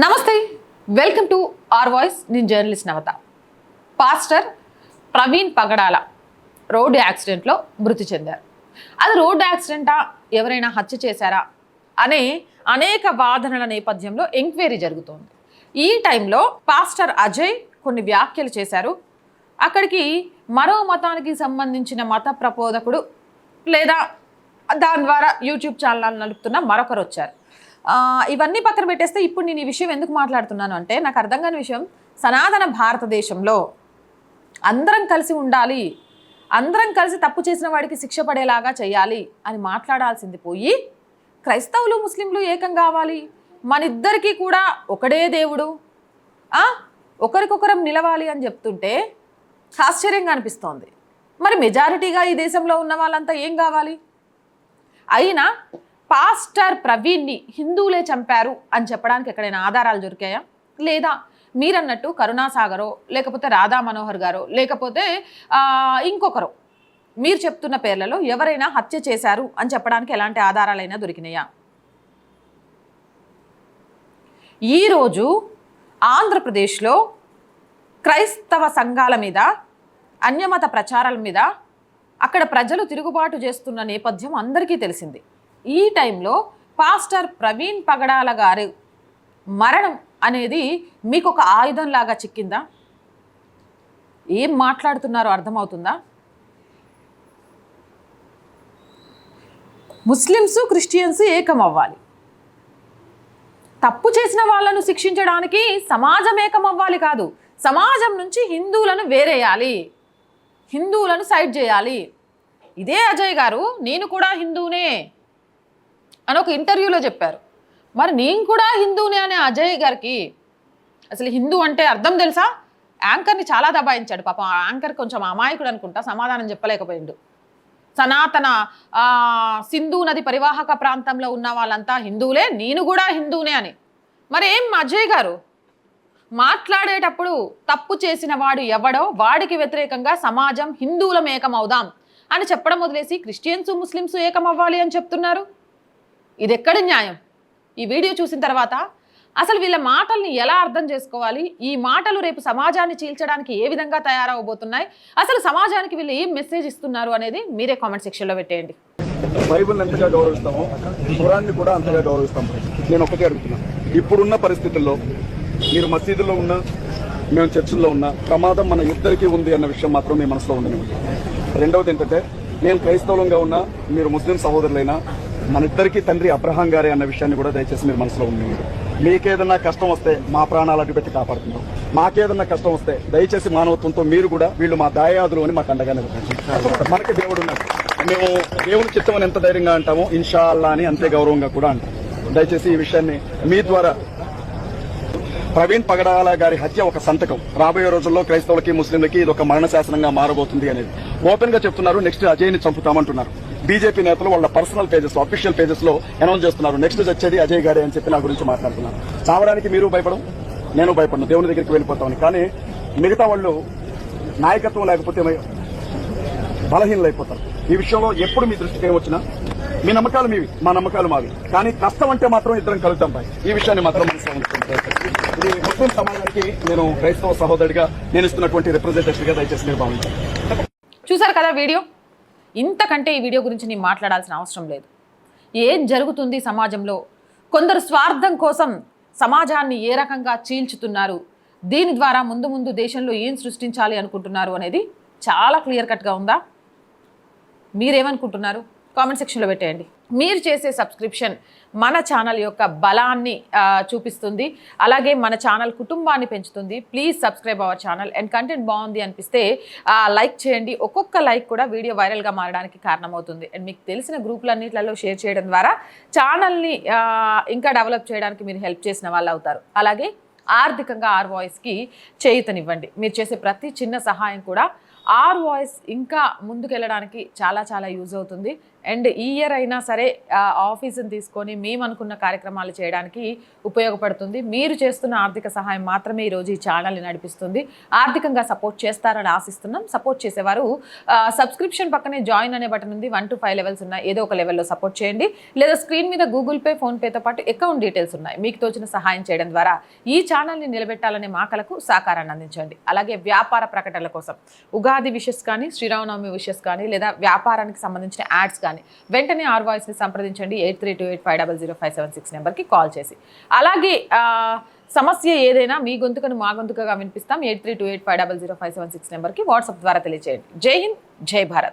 నమస్తే welcome to R voice నేను journalist Navatha. Pastor Praveen Pagadala road యాక్సిడెంట్లో మృతి చెందారు. అది రోడ్డు యాక్సిడెంటా? ఎవరైనా హత్య చేశారా? అనే అనేక వాదనల నేపథ్యంలో ఎంక్వైరీ జరుగుతోంది. ఈ టైంలో పాస్టర్ అజయ్ కొన్ని వ్యాఖ్యలు చేశారు. అక్కడికి మరో మతానికి సంబంధించిన మత ప్రబోధకుడు లేదా దాని ద్వారా యూట్యూబ్ ఛానల్ నడుపుతున్న మరొకరు వచ్చారు. ఇవన్నీ పక్కన పెట్టేస్తే ఇప్పుడు నేను ఈ విషయం ఎందుకు మాట్లాడుతున్నాను అంటే నాకు అర్థం కాని విషయం సనాతన భారతదేశంలో అందరం కలిసి ఉండాలి అందరం కలిసి తప్పు చేసిన వాడికి శిక్ష పడేలాగా చేయాలి అని మాట్లాడాల్సింది పోయి క్రైస్తవులు ముస్లింలు ఏకం కావాలి. మనిద్దరికీ కూడా ఒకడే దేవుడు. ఒకరికొకరం నిలవాలి అని చెప్తుంటే ఆశ్చర్యంగా అనిపిస్తోంది. మరి మెజారిటీగా ఈ దేశంలో ఉన్న వాళ్ళంతా ఏం కావాలి? అయినా పాస్టర్ ప్రవీణ్ని హిందువులే చంపారు అని చెప్పడానికి ఎక్కడైనా ఆధారాలు దొరికాయా? లేదా మీరన్నట్టు కరుణాసాగరో లేకపోతే రాధా మనోహర్ గారో లేకపోతే ఇంకొకరు? మీరు చెప్తున్న పేర్లలో ఎవరైనా హత్య చేశారు అని చెప్పడానికి ఎలాంటి ఆధారాలైనా దొరికినాయా? ఈరోజు ఆంధ్రప్రదేశ్లో క్రైస్తవ సంఘాల మీద అన్యమత ప్రచారాల మీద అక్కడ ప్రజలు తిరుగుబాటు చేస్తున్న నేపథ్యం అందరికీ తెలిసింది. ఈ టైంలో పాస్టర్ ప్రవీణ్ పగడాల గారు మరణం అనేది మీకు ఒక ఆయుధంలాగా చిక్కిందా? ఏం మాట్లాడుతున్నారో? అర్థమవుతుందా? ముస్లిమ్స్ క్రిస్టియన్స్ ఏకం అవ్వాలి తప్పు చేసిన వాళ్ళను శిక్షించడానికి సమాజం ఏకం అవ్వాలి కాదు. సమాజం నుంచి హిందువులను వేరేయాలి. హిందువులను సైడ్ చేయాలి. ఇదే అజయ్ గారు నేను కూడా హిందువునే. అని ఒక ఇంటర్వ్యూలో చెప్పారు. మరి నేను కూడా హిందూనే అనే అజయ్ గారికి అసలు హిందూ అంటే అర్థం తెలుసా? యాంకర్ని చాలా దబాయించాడు. పాపం ఆ యాంకర్ కొంచెం అమాయకుడు అనుకుంటా సమాధానం చెప్పలేకపోయిండు. సనాతన సింధు నది పరివాహక ప్రాంతంలో ఉన్న వాళ్ళంతా హిందువులే నేను కూడా హిందూనే అని. మరి ఏం అజయ్ గారు? మాట్లాడేటప్పుడు తప్పు చేసిన వాడు ఎవడో వాడికి వ్యతిరేకంగా సమాజం హిందువులం ఏకమవుదాం అని చెప్పడం వదిలేసి క్రిస్టియన్స్ ముస్లిమ్స్ ఏకమవ్వాలి అని చెప్తున్నారు. ఇది ఎక్కడ న్యాయం? ఈ వీడియో చూసిన తర్వాత అసలు వీళ్ళ మాటల్ని ఎలా అర్థం చేసుకోవాలి? ఈ మాటలు రేపు సమాజాన్ని చీల్చడానికి ఏ విధంగా తయారవబోతున్నాయి? అసలు సమాజానికి వీళ్ళు ఏం మెసేజ్ ఇస్తున్నారు అనేది మీరే కామెంట్ సెక్షన్లో పెట్టేయండి. బైబిల్ ఎంతగా గౌరవిస్తామో ఖురాన్ని కూడా అంతగా గౌరవిస్తాం. నేను ఒకటే అడుగుతున్నాను ఇప్పుడున్న పరిస్థితుల్లో మీరు మసీదులో ఉన్నా మేము చర్చిల్లో ఉన్నా ప్రమాదం మన ఇద్దరికీ ఉంది అన్న విషయం మాత్రం మీ మనసులో ఉందని. రెండవది ఏంటంటే నేను క్రైస్తవులంగా ఉన్నా మీరు ముస్లిం సహోదరులైనా మన ఇద్దరికీ తండ్రి అబ్రహాం గారే అన్న విషయాన్ని కూడా దయచేసి మీరు మనసులో ఉంది మీకేదన్నా కష్టం వస్తే మా ప్రాణాలు అడ్డుపెట్టి కాపాడుతున్నాం మాకేదన్నా కష్టం వస్తే దయచేసి మానవత్వంతో మీరు కూడా వీళ్ళు మా దాయాదులు అని మాకు అండగా మనకి దేవుడు ఉన్నాడు. మేము దేవుని చిత్తం అని ఎంత ధైర్యంగా అంటామో ఇన్షా అల్లా అని అంతే గౌరవంగా కూడా అంటాం. దయచేసి ఈ విషయాన్ని మీ ద్వారా ప్రవీణ్ పగడాల గారి హత్య ఒక సంతకం. రాబోయే రోజుల్లో క్రైస్తవులకి ముస్లింలకి ఇది ఒక మరణ శాసనంగా మారబోతుంది అనేది. ఓపెన్గా చెప్తున్నారు నెక్స్ట్ అజయ్ని చంపుతామంటున్నారు. బీజేపీ నేతలు వాళ్ళ పర్సనల్ పేజెస్లో అఫీషియల్ పేజెస్లో అనౌన్స్ చేస్తున్నారు. నెక్స్ట్ వచ్చేది అజయ్ గారే అని చెప్పి నా గురించి మాట్లాడుతున్నారు చావడానికి మీరు భయపడం నేను భయపడను దేవుని దగ్గరికి వెళ్ళిపోతామని. కానీ మిగతా వాళ్ళు నాయకత్వం లేకపోతే బలహీనలైపోతారు. ఈ విషయంలో ఎప్పుడు మీ దృష్టికి ఏమొచ్చినా మీ నమ్మకాలు మీవి మా నమ్మకాలు మావి. కానీ కష్టం అంటే మాత్రం ఇద్దరం కలుగుతాం బాయ్. ఈ విషయాన్ని మాత్రం ఇది ముస్లిం సమాజానికి నేను క్రైస్తవ సహోదరుడిగా నేను ఇస్తున్నటువంటి రిప్రజెంటేషన్గా దయచేసి మీరు భావించాలి చూసారు కదా వీడియో? ఇంతకంటే ఈ వీడియో గురించి నేను మాట్లాడాల్సిన అవసరం లేదు. ఏం జరుగుతుంది సమాజంలో? కొందరు స్వార్థం కోసం సమాజాన్ని ఏ రకంగా చీల్చుతున్నారు? దీని ద్వారా ముందు ముందు దేశంలో ఏం సృష్టించాలి అనుకుంటున్నారు అనేది చాలా క్లియర్ కట్గా ఉందా? మీరేమనుకుంటున్నారు? కామెంట్ సెక్షన్లో పెట్టేయండి. మీరు చేసే సబ్స్క్రిప్షన్ మన ఛానల్ యొక్క బలాన్ని చూపిస్తుంది. అలాగే మన ఛానల్ కుటుంబాన్ని పెంచుతుంది. Please subscribe our channel and content బాగుంది అనిపిస్తే లైక్ చేయండి. ఒక్కొక్క లైక్ కూడా వీడియో వైరల్గా మారడానికి కారణమవుతుంది. అండ్ మీకు తెలిసిన గ్రూపులన్నింటిలో షేర్ చేయడం ద్వారా ఛానల్ని ఇంకా డెవలప్ చేయడానికి మీరు హెల్ప్ చేసిన వాళ్ళు అవుతారు. అలాగే ఆర్థికంగా ఆర్ వాయిస్కి చేయుతనివ్వండి. మీరు చేసే ప్రతి చిన్న సహాయం కూడా ఆర్ వాయిస్ ఇంకా ముందుకెళ్ళడానికి చాలా చాలా యూజ్ అవుతుంది. అండ్ ఈ ఇయర్ అయినా సరే ఆఫీస్ని ఆఫీసుని తీసుకొని మేము అనుకున్న కార్యక్రమాలు చేయడానికి ఉపయోగపడుతుంది. మీరు చేస్తున్న ఆర్థిక సహాయం మాత్రమే ఈరోజు ఈ ఛానల్ని నడిపిస్తుంది. ఆర్థికంగా సపోర్ట్ చేస్తారని ఆశిస్తున్నాం. సపోర్ట్ చేసేవారు సబ్స్క్రిప్షన్ పక్కనే జాయిన్ అనే బటన్ ఉంది. వన్ టు ఫైవ్ లెవెల్స్ ఉన్నాయి. ఏదో ఒక లెవెల్లో సపోర్ట్ చేయండి. లేదా స్క్రీన్ మీద గూగుల్ పే ఫోన్పేతో పాటు అకౌంట్ డీటెయిల్స్ ఉన్నాయి. మీకు తోచిన సహాయం చేయడం ద్వారా ఈ ఛానల్ని నిలబెట్టాలనే మాకలకు సహకారాన్ని అందించండి. అలాగే వ్యాపార ప్రకటనల కోసం. ఉగాది విషెస్ కానీ శ్రీరామనవమి విషెస్ కానీ లేదా వ్యాపారానికి సంబంధించిన యాడ్స్ కానీ వెంటనే ఆర్ వాయిస్ని సంప్రదించండి. Eight three two eight five double zero five seven six నెంబర్కి కాల్ చేసి. అలాగే సమస్య ఏదైనా మీ గొంతుకను మా గొంతుకగా వినిపిస్తాం. Eight three two eight five double zero five seven six నెంబర్కి వాట్సాప్ ద్వారా తెలియజేయండి జై హింద్ జై భారత్.